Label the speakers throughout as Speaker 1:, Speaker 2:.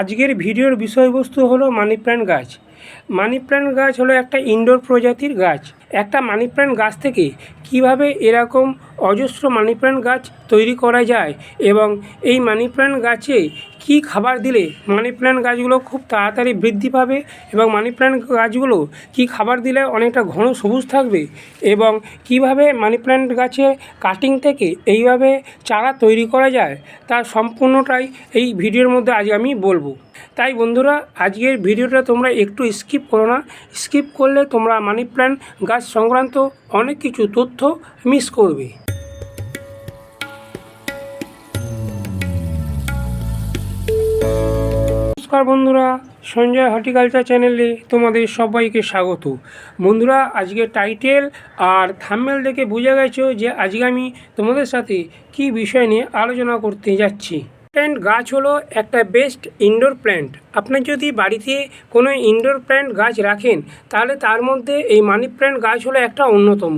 Speaker 1: আজকের ভিডিওর বিষয়বস্তু হলো মানি প্ল্যান্ট গাছ। মানি প্ল্যান্ট গাছ হলো একটা ইনডোর প্রজাতির গাছ। একটা মানি প্ল্যান্ট গাছ থেকে কীভাবে এরকম অজস্র মানি প্ল্যান্ট গাছ তৈরি করা যায় এবং এই মানি প্ল্যান্ট গাছে কী খাবার দিলে মানি প্ল্যান্ট গাছগুলো খুব তাড়াতাড়ি বৃদ্ধি পাবে এবং মানি প্ল্যান্ট গাছগুলো কী খাবার দিলে অনেকটা ঘন সবুজ থাকবে এবং কীভাবে মানি প্ল্যান্ট গাছে কাটিং থেকে এইভাবে চারা তৈরি করা যায়, তার সম্পূর্ণটাই এই ভিডিওর মধ্যে আজ আমি বলব। তাই বন্ধুরা, আজকের ভিডিওটা তোমরা একটু স্কিপ করো না। স্কিপ করলে তোমরা মানি প্ল্যান্ট গাছ সংক্রান্ত অনেক কিছু তথ্য মিস করবে। নমস্কার বন্ধুরা, সঞ্জয় হর্টিকালচার চ্যানেলে তোমাদের সবাইকে স্বাগত। বন্ধুরা আজকে টাইটেল আর থাম্বেল দেখে বুঝে গেছো যে আজকে আমি তোমাদের সাথে কি বিষয় নিয়ে আলোচনা করতে যাচ্ছি। প্ল্যান্ট গাছ হলো একটা বেস্ট ইনডোর প্ল্যান্ট আপনি যদি বাড়িতে কোনো ইনডোর প্ল্যান্ট গাছ রাখেন, তাহলে তার মধ্যে এই মানি প্ল্যান্ট গাছ হলো একটা অন্যতম।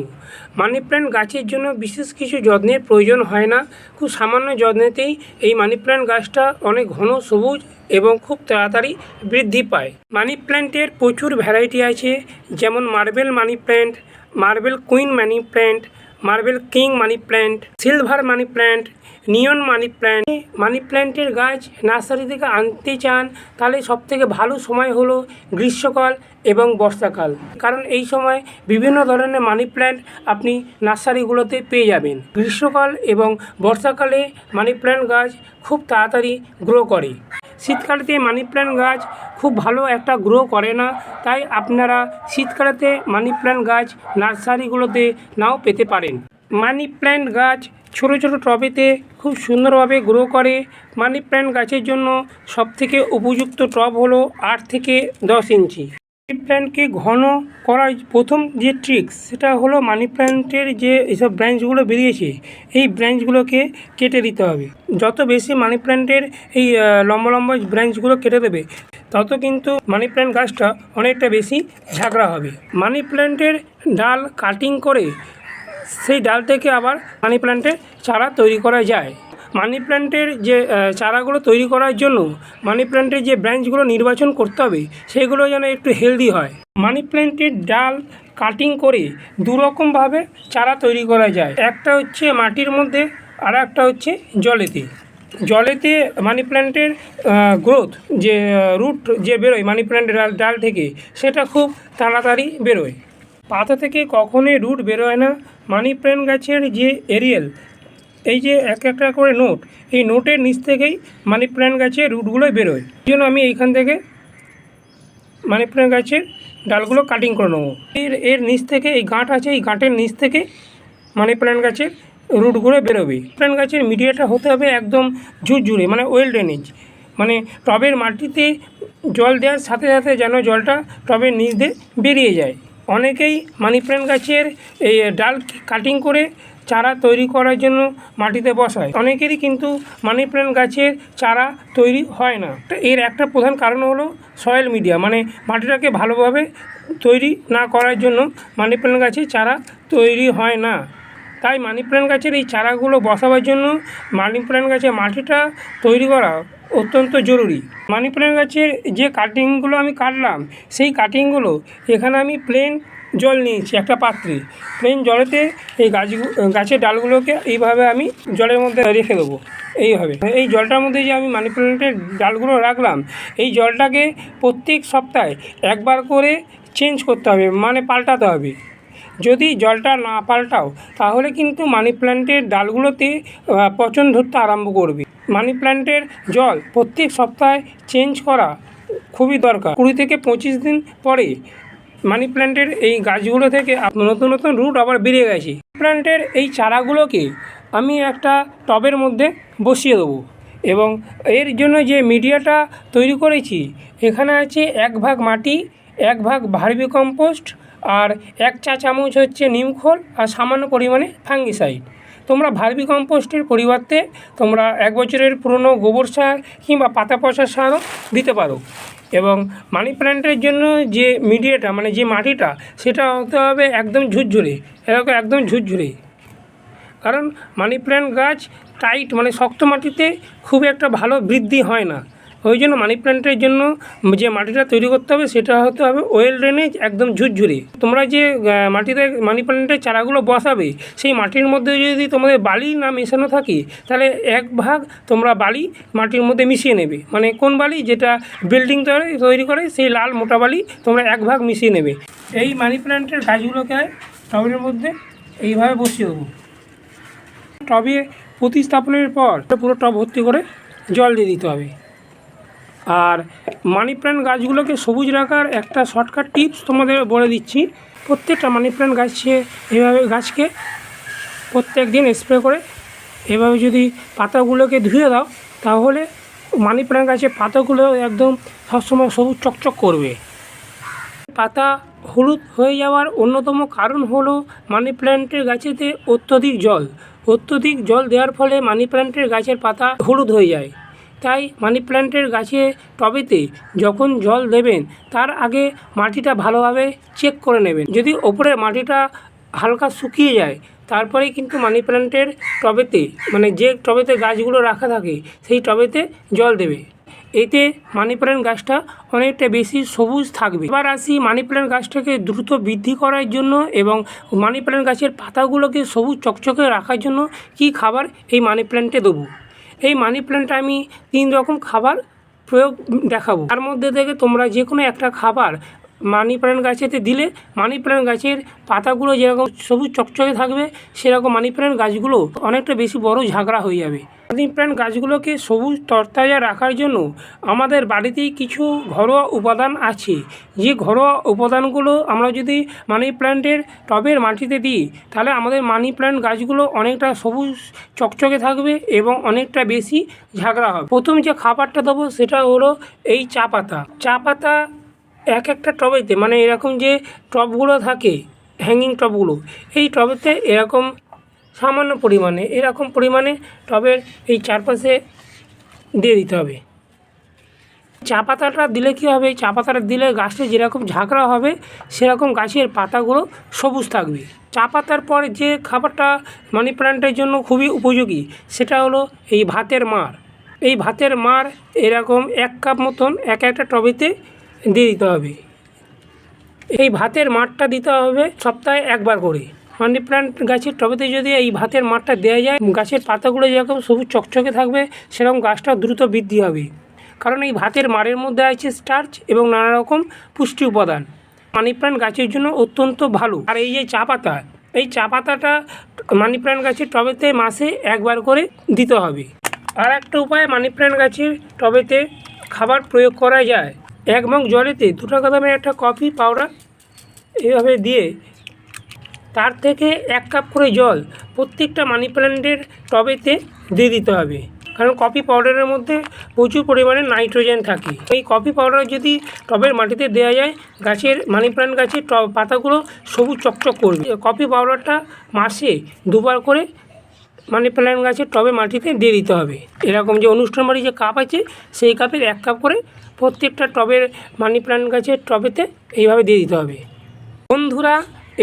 Speaker 1: মানি প্ল্যান্ট গাছের জন্য বিশেষ কিছু যত্নের প্রয়োজন হয় না। খুব সামান্য যত্নেতেই এই মানি প্ল্যান্ট গাছটা অনেক ঘন, সবুজ এবং খুব তাড়াতাড়ি বৃদ্ধি পায়। মানি প্ল্যান্টের প্রচুর ভ্যারাইটি আছে, যেমন marble money plant marble queen money plant marble king money plant silver money plant neon money plant money প্ল্যান্টের গাছ নার্সারি থেকে আনতে চান, তাহলে সবথেকে ভালো সময় হলো গ্রীষ্মকাল এবং বর্ষাকাল। কারণ এই সময় বিভিন্ন ধরনের মানি প্ল্যান্ট আপনি নার্সারিগুলোতে পেয়ে যাবেন। গ্রীষ্মকাল এবং বর্ষাকালে মানি প্ল্যান্ট গাছ খুব তাড়াতাড়ি গ্রো করে। শীতকালেতে মানি প্ল্যান্ট গাছ খুব ভালো একটা গ্রো করে না। তাই আপনারা শীতকালেতে মানি প্ল্যান্ট গাছ নার্সারিগুলোতে নাও পেতে পারেন। মানি প্ল্যান্ট গাছ ছোটো ছোটো টবেতে খুব সুন্দরভাবে গ্রো করে। মানি প্ল্যান্ট গাছের জন্য সবথেকে উপযুক্ত টব হলো আট থেকে দশ ইঞ্চি। মানি প্ল্যান্টকে ঘন করার প্রথম যে ট্রিক্স সেটা হলো মানি প্ল্যান্টের যে এইসব ব্রাঞ্চগুলো বেরিয়েছে, এই ব্রাঞ্চগুলোকে কেটে দিতে হবে। যত বেশি মানি প্ল্যান্টের এই লম্বা লম্বা ব্রাঞ্চগুলো কেটে দেবে, তত কিন্তু মানি প্ল্যান্ট গাছটা অনেকটা বেশি ঝাঁকড়া হবে। মানি প্ল্যান্টের ডাল কাটিং করে, সেই ডাল থেকে আবার মানি প্ল্যান্টের চারা তৈরি করা যায়। মানি প্ল্যান্টের যে চারাগুলো তৈরি করার জন্য মানি প্ল্যান্টের যে ব্রাঞ্চগুলো নির্বাচন করতে হবে, সেগুলো যেন একটু হেলদি হয়। মানি প্ল্যান্টের ডাল কাটিং করে দুরকমভাবে চারা তৈরি করা যায়। একটা হচ্ছে মাটির মধ্যে, আর একটা হচ্ছে জলেতে। জলেতে মানি প্ল্যান্টের গ্রোথ যে রুট যে বেরোয় মানি প্ল্যান্টের ডাল থেকে, সেটা খুব তাড়াতাড়ি বেরোয়। পাতা থেকে কখনোই রুট বেরোয় না। মানি প্ল্যান্ট গাছের যে এরিয়াল এই যে এক একটা করে নোট, এই নোটের নিচ থেকেই মানি প্ল্যান্ট গাছের রুটগুলো বেরোয়। এই জন্য আমি এইখান থেকে মানি প্ল্যান্ট গাছের ডালগুলো কাটিং করে নেব। এর এর নিচ থেকে এই গাঁট আছে, এই গাঁটের নিচ থেকে মানি প্ল্যান্ট গাছের রুটগুলো বেরোবে। প্ল্যান্ট গাছের মিডিয়াটা হতে হবে একদম ঝুরঝুরে মানে ওয়েল ড্রেনেজ মানে টবের মাটিতে জল দেওয়ার সাথে সাথে যেন জলটা টবের নিচ দিয়ে বেরিয়ে যায়। অনেকেই মানি প্ল্যান্ট গাছের এই ডাল কাটিং করে চারা তৈরি করার জন্য মাটিতে বসায়। অনেকেরই কিন্তু মানি প্ল্যান্ট গাছের চারা তৈরি হয় না। এর একটা প্রধান কারণ হলো সয়েল মিডিয়া মানে মাটিটাকে ভালোভাবে তৈরি না করার জন্য মানি প্ল্যান্ট গাছের চারা তৈরি হয় না। তাই মানি প্ল্যান্ট গাছের এই চারাগুলো বসাবার জন্য মানি প্ল্যান্ট গাছের মাটিটা তৈরি করা অত্যন্ত জরুরি। মানি প্ল্যান্ট গাছের যে কাটিংগুলো আমি কাটলাম, সেই কাটিংগুলো এখানে আমি প্লেন জল নিয়েছি, একটা পাত্রে। প্লেন জলেতে এই গাছ গাছের ডালগুলোকে এইভাবে আমি জলের মধ্যে রেখে দেবো। এইভাবে। এই জলটার মধ্যে যে আমি মানি প্ল্যান্টের ডালগুলো রাখলাম, এই জলটাকে প্রত্যেক সপ্তাহে একবার করে চেঞ্জ করতে হবে মানে পাল্টাতে হবে। যদি জলটা না পাল্টাও, তাহলে কিন্তু মানি প্ল্যান্টের ডালগুলোতে পচন ধরতে আরম্ভ করবে। মানি প্ল্যান্টের জল প্রত্যেক সপ্তাহে চেঞ্জ করা খুবই দরকার। কুড়ি থেকে পঁচিশ দিন পরে মানি প্ল্যান্টের এই গাছগুলো থেকে নতুন নতুন রুট আবার বেরিয়ে গেছে। প্ল্যান্টের এই চারাগুলোকে আমি একটা টবের মধ্যে বসিয়ে দেবো এবং এর জন্য যে মিডিয়াটা তৈরি করেছি, এখানে আছে এক ভাগ মাটি, এক ভাগ ভার্মি কম্পোস্ট আর এক চা চামচ হচ্ছে নিমখোল আর সামান্য পরিমাণে ফাঙ্গিসাইড। তোমরা ভার্মি কম্পোস্টের পরিবর্তে তোমরা এক বছরের পুরনো গোবর সার কিংবা পাতা পচা সারও দিতে পারো। এবং মানি প্ল্যান্টের জন্য যে মিডিয়াটা মানে যে মাটিটা, সেটা হতে হবে একদম ঝুরঝুরে। এরকম একদম ঝুরঝুরে। কারণ মানি প্ল্যান্ট গাছ টাইট মানে শক্ত মাটিতে খুব একটা ভালো বৃদ্ধি হয় না। ওই জন্য মানি প্ল্যান্টের জন্য যে মাটিটা তৈরি করতে হবে, সেটা হতে হবে ওয়েল ড্রেনেজ একদম ঝুরঝুরে। তোমরা যে মাটিতে মানি প্ল্যান্টের চারাগুলো বসাবে, সেই মাটির মধ্যে যদি তোমাদের বালি না মেশানো থাকে, তাহলে এক ভাগ তোমরা বালি মাটির মধ্যে মিশিয়ে নেবে। মানে কোন বালি? যেটা বিল্ডিং তৈরি তৈরি করে, সেই লাল মোটা বালি তোমরা এক ভাগ মিশিয়ে নেবে। এই মানি প্ল্যান্টের গাছগুলোকে টবের মধ্যে এইভাবে বসিয়ে দেবো। টবে প্রতিস্থাপনের পর পুরো টব ভর্তি করে জল দিয়ে দিতে হবে। আর মানি প্ল্যান্ট গাছগুলোকে সবুজ রাখার একটা শর্টকাট টিপস তোমাদের বলে দিচ্ছি। প্রত্যেকটা মানি প্ল্যান্ট গাছে এভাবে গাছকে প্রত্যেক দিন স্প্রে করে। এভাবে যদি পাতাগুলোকে ধুয়ে দাও, তাহলে মানি প্ল্যান্ট গাছের পাতাগুলো একদম সবসময় সবুজ চকচক করবে। পাতা হলুদ হয়ে যাওয়ার অন্যতম কারণ হলো মানি প্ল্যান্টের গাছেতে অত্যধিক জল। অত্যধিক জল দেওয়ার ফলে মানি প্ল্যান্টের গাছের পাতা হলুদ হয়ে যায়। তাই মানি প্ল্যান্টের গাছে টবেতে যখন জল দেবেন, তার আগে মাটিটা ভালোভাবে চেক করে নেবেন। যদি ওপরের মাটিটা হালকা শুকিয়ে যায়, তারপরেই কিন্তু মানি প্ল্যান্টের টবেতে মানে যে টবেতে গাছগুলো রাখা থাকে, সেই টবেতে জল দেবে। এতে মানি প্ল্যান্ট গাছটা অনেকটা বেশি সবুজ থাকবে। এবার আসি মানি প্ল্যান্ট গাছটাকে দ্রুত বৃদ্ধি করার জন্য এবং মানি প্ল্যান্ট গাছের পাতাগুলোকে সবুজ চকচকে রাখার জন্য কি খাবার এই মানি প্ল্যান্টে দেবো? এই মানি প্ল্যান্টে আমি তিন রকম খাবার প্রয়োগ দেখাবো। তার মধ্যে থেকে তোমরা যে কোনো একটা খাবার মানি প্ল্যান্ট গাছেতে দিলে মানি প্ল্যান্ট গাছের পাতাগুলো যেরকম সবুজ চকচকে থাকবে, সেরকম মানি প্ল্যান্ট গাছগুলো অনেকটা বেশি বড় ঝাঁকড়া হয়ে যাবে। মানি প্ল্যান্ট গাছগুলোকে সবুজ তরতাজা রাখার জন্য আমাদের বাড়িতেই কিছু ঘরোয়া উপাদান আছে। যে ঘরোয়া উপাদানগুলো আমরা যদি মানি প্ল্যান্টের টবের মাটিতে দিই, তাহলে আমাদের মানি প্ল্যান্ট গাছগুলো অনেকটা সবুজ চকচকে থাকবে এবং অনেকটা বেশি ঝাঁকড়া হবে। প্রথম যে খাবারটা দেবো সেটা হলো এই চা পাতা। চা পাতা এক একটা টবেতে মানে এরকম যে টবগুলো থাকে হ্যাঙ্গিং টবগুলো, এই টবেতে এরকম সামান্য পরিমাণে, এরকম পরিমাণে টবের এই চারপাশে দিয়ে দিতে হবে। চা পাতাটা দিলে কী হবে? চা পাতাটা দিলে গাছটা যেরকম ঝাঁকড়া হবে, সেরকম গাছের পাতাগুলো সবুজ থাকবে। চা পাতার পর যে খাবারটা মানি প্ল্যান্টের জন্য খুবই উপযোগী, সেটা হলো এই ভাতের মার এই ভাতের মার এরকম এক কাপ মতন এক একটা টবেতে দিয়ে দিতে হবে। এই ভাতের মাঠটা দিতে হবে সপ্তাহে একবার করে। মানি প্ল্যান্ট গাছের টবেতে যদি এই ভাতের মাঠটা দেওয়া যায়, গাছের পাতাগুলো যেরকম সবুজ চকচকে থাকবে, সেরকম গাছটা দ্রুত বৃদ্ধি হবে। কারণ এই ভাতের মারের মধ্যে আছে স্টার্চ এবং নানা রকম পুষ্টি উপাদান। মানি প্ল্যান্ট গাছের জন্য অত্যন্ত ভালো। আর এই যে চা পাতা, এই চা পাতাটা মানি প্ল্যান্ট গাছের টবেতে মাসে একবার করে দিতে হবে। আর একটা উপায় মানি প্ল্যান্ট গাছের টবেতে খাবার প্রয়োগ করা যায়। এক মগ জলেতে দু টাকা দামের একটা কফি পাউডার এভাবে দিয়ে, তার থেকে এক কাপ করে জল প্রত্যেকটা মানি প্ল্যান্টের টবেতে দিয়ে দিতে হবে। কারণ কফি পাউডারের মধ্যে প্রচুর পরিমাণে নাইট্রোজেন থাকে। এই কফি পাউডার যদি টবের মাটিতে দেওয়া যায়, গাছের মানি প্ল্যান্ট গাছের টব পাতাগুলো সবুজ চকচক করবে। কফি পাউডারটা মাসে দুবার করে মানি প্ল্যান্ট গাছের টবে মাটিতে দিয়ে দিতে হবে। এরকম যে অনুষ্ঠান বাড়ি যে কাপ আছে, সেই কাপের এক কাপ করে প্রত্যেকটা টবের মানি প্ল্যান্ট গাছের টবেতে এইভাবে দিয়ে দিতে হবে। বন্ধুরা,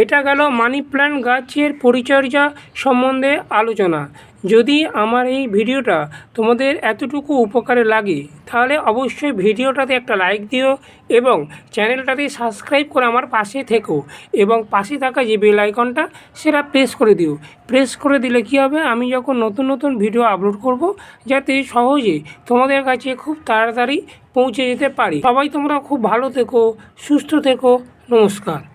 Speaker 1: এটা গেল মানি প্ল্যান্ট গাছের পরিচর্যা সম্বন্ধে আলোচনা। যদি আমার এই ভিডিওটা তোমাদের এতটুকু উপকারে লাগে, তাহলে অবশ্যই ভিডিওটাতে একটা লাইক দিও এবং চ্যানেলটাতে সাবস্ক্রাইব করে আমার পাশে থেকো এবং পাশে থাকা যে বেল আইকনটা সেটা প্রেস করে দিও। প্রেস করে দিলে কী হবে? আমি যখন নতুন নতুন ভিডিও আপলোড করব, যাতে সহজে তোমাদের কাছে খুব তাড়াতাড়ি পৌঁছে যেতে পারি। সবাই তোমরা খুব ভালো থেকো, সুস্থ থেকো, নমস্কার।